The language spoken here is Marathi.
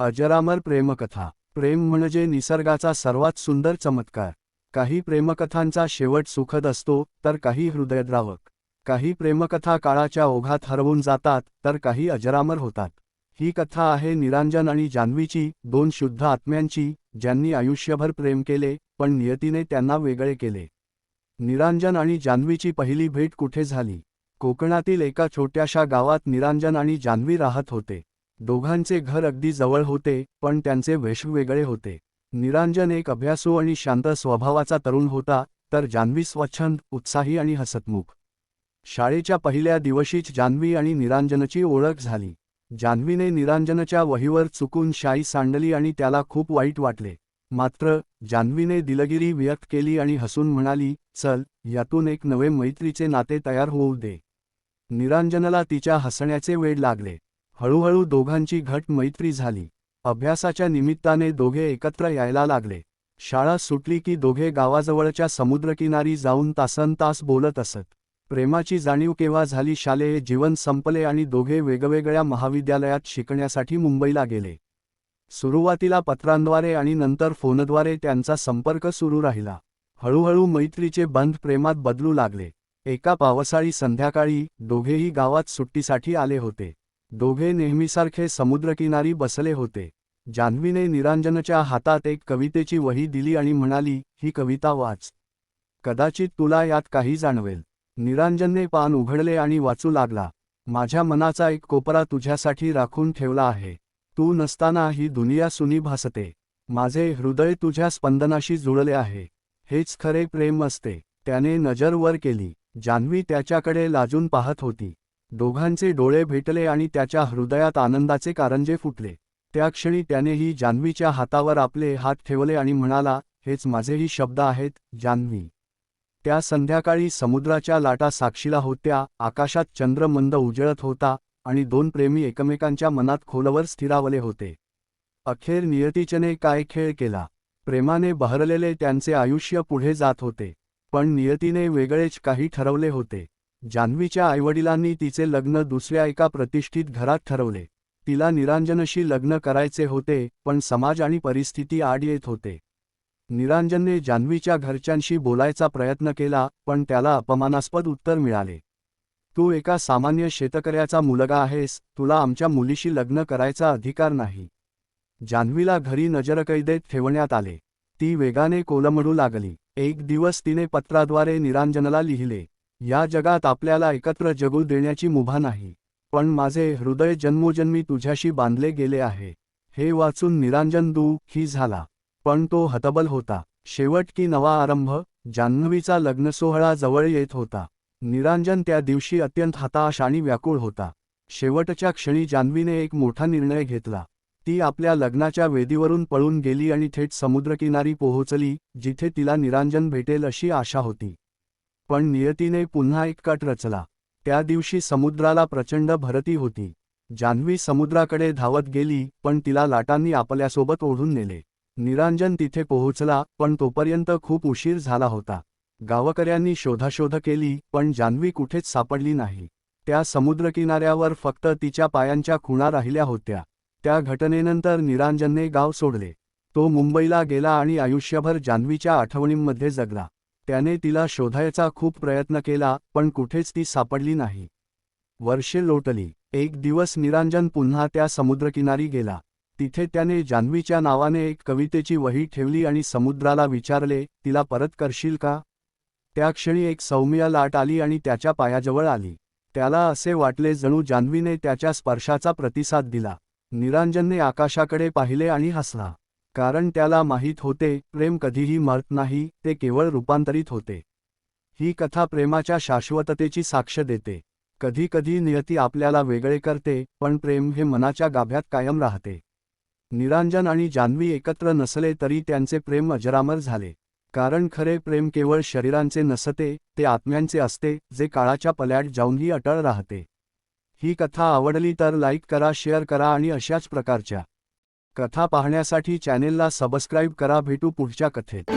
अजरामर प्रेमकथा. प्रेम म्हणजे निसर्गाचा सर्वात सुंदर चमत्कार. काही प्रेमकथांचा शेवट सुखद असतो तर काही हृदयद्रावक. काही प्रेमकथा काळाच्या ओघात हरवून जातात तर काही अजरामर होतात. ही कथा आहे निरांजन आणि जान्हवीची दोन शुद्ध आत्म्यांची ज्यांनी आयुष्यभर प्रेम केले पण नियतीने त्यांना वेगळे केले. निरांजन आणि जान्हवीची पहिली भेट कुठे झाली? कोकणातील एका छोट्याशा गावात निरांजन आणि जान्हवी राहत होते. दोघांचे घर अगदी जवळ होते पण त्यांचे वेश वेगळे होते. निरांजन एक अभ्यासू आणि शांत स्वभावाचा तरुण होता तर जान्हवी स्वच्छंद उत्साही आणि हसतमुख. शाळेच्या पहिल्या दिवशीच जान्हवी आणि निरांजनची ओळख झाली. जान्हवीने निरांजनच्या वहीवर चुकून शाई सांडली आणि त्याला खूप वाईट वाटले. मात्र जान्हवीने दिलगिरी व्यक्त केली आणि हसून म्हणाली चल यातून एक नवे मैत्रीचे नाते तयार होऊ दे. निरांजनला तिच्या हसण्याचे वेळ लागले. हळूहळू दोघांची घट मैत्री झाली. अभ्यासाच्या निमित्ताने दोघे एकत्र यायला लागले. शाळा सुटली की दोघे गावाजवळच्या समुद्रकिनारी जाऊन तासन तास बोलत असत. प्रेमाची जाणीव केव्हा झाली शालेय जीवन संपले आणि दोघे वेगवेगळ्या महाविद्यालयात शिकण्यासाठी मुंबईला गेले. सुरुवातीला पत्रांद्वारे आणि नंतर फोनद्वारे त्यांचा संपर्क सुरू राहिला. हळूहळू मैत्रीचे बंध प्रेमात बदलू लागले. एका पावसाळी संध्याकाळी दोघेही गावात सुट्टीसाठी आले होते. दोघे नेहमीसारखे समुद्रकिनारी बसले होते. जान्हवीने निरांजनच्या हातात एक कवितेची वही दिली आणि म्हणाली ही कविता वाच. कदाचित तुला यात काही जाणवेल. निरांजनने पान उघडले आणि वाचू लागला. माझ्या मनाचा एक कोपरा तुझ्यासाठी राखून ठेवला आहे. तू नसताना ही दुनिया सुनी भासते. माझे हृदय तुझ्या स्पंदनाशी जुळले आहे. हेच खरे प्रेम असते. त्याने नजर वर केली. जान्हवी त्याच्याकडे लाजून पाहत होती. दोघांचे डोळे भेटले आणि त्याच्या हृदयात आनंदाचे कारंजे फुटले. त्या क्षणी त्यानेही जान्हवीच्या हातावर आपले हात ठेवले आणि म्हणाला हेच माझेही शब्द आहेत जान्हवी त्या संध्याकाळी समुद्राच्या लाटा साक्षीला होत्या आकाशात चंद्र मंद उजळत होता आणि दोन प्रेमी एकमेकांच्या मनात खोलवर स्थिरावले होते. अखेर नियतीचने काय खेळ केला? प्रेमाने बहरलेले त्यांचे आयुष्य पुढे जात होते पण नियतीने वेगळेच काही ठरवले होते. जान्हवीच्या आईवडिलांनी तिचे लग्न दुसऱ्या एका प्रतिष्ठित घरात ठरवले. तिला निरांजनशी लग्न करायचे होते पण समाज आणि परिस्थिती आड येत होते. निरांजनने जान्हवीच्या घरच्यांशी बोलायचा प्रयत्न केला पण त्याला अपमानास्पद उत्तर मिळाले. तू एका सामान्य शेतकऱ्याचा मुलगा आहेस तुला आमच्या मुलीशी लग्न करायचा अधिकार नाही जान्हवीला घरी नजरकैदेत ठेवण्यात आले. ती वेगाने कोलमडू लागली. एक दिवस तिने पत्राद्वारे निरांजनला लिहिले. या जगात आपल्याला एकत्र जगू देण्याची मुभा नाही. पण माझे हृदय जन्मोजन्मी तुझ्याशी बांधले गेले आहे. हे वाचून निरांजन दुःखी झाला. पण तो हतबल होता. शेवट की नवा आरंभ जान्हवीचा लग्नसोहळा जवळ येत होता. निरांजन त्या दिवशी अत्यंत हताश आणि व्याकुळ होता. शेवटच्या क्षणी जान्हवीने एक मोठा निर्णय घेतला. ती आपल्या लग्नाच्या वेदीवरून पळून गेली आणि थेट समुद्रकिनारी पोहोचली जिथे तिला निरांजन भेटेल अशी आशा होती. पण नियतीने पुन्हा एक कट रचला. त्या दिवशी समुद्राला प्रचंड भरती होती. जान्हवी समुद्राकडे धावत गेली पण तिला लाटांनी आपल्यासोबत ओढून नेले. निरांजन तिथे पोहोचला पण तोपर्यंत खूप उशीर झाला होता. गावकऱ्यांनी शोधाशोध केली पण जान्हवी कुठेच सापडली नाही. त्या समुद्रकिनाऱ्यावर फक्त तिच्या पायांच्या खुणा राहिल्या होत्या. त्या घटनेनंतर निरांजनने गाव सोडले. तो मुंबईला गेला आणि आयुष्यभर जान्हवीच्या आठवणींमध्ये जगला. त्याने तिला शोधायचा खूप प्रयत्न केला पण कुठेच ती सापडली नाही. वर्षे लोटली. एक दिवस निरांजन पुन्हा त्या समुद्रकिनारी गेला. तिथे त्याने जान्हवीच्या नावाने एक कवितेची वही ठेवली आणि समुद्राला विचारले तिला परत करशील का? त्या क्षणी एक सौम्य लाट आली आणि त्याच्या पायाजवळ आली. त्याला असे वाटले जणू जान्हवीने त्याच्या स्पर्शाचा प्रतिसाद दिला. निरांजनने आकाशाकडे पाहिले आणि हसला. कारण त्याला माहीत होते प्रेम कधीही मरत नाही ते केवळ रूपांतरित होते. ही कथा प्रेमाच्या शाश्वततेची साक्ष देते. कधी कधी नियती आपल्याला वेगळे करते पण प्रेम हे मनाच्या गाभ्यात कायम राहते. निरांजन आणि जान्हवी एकत्र नसले तरी त्यांचे प्रेम अजरामर झाले. कारण खरे प्रेम केवळ शरीरांचे नसते ते आत्म्यांचे असते जे काळाच्या पल्याट जाऊनही अटळ राहते. ही कथा आवडली तर लाईक करा शेअर करा आणि अशाच प्रकारच्या कथा पाहण्यासाठी चॅनेलला सबस्क्राईब करा भेटू पुढच्या कथेत.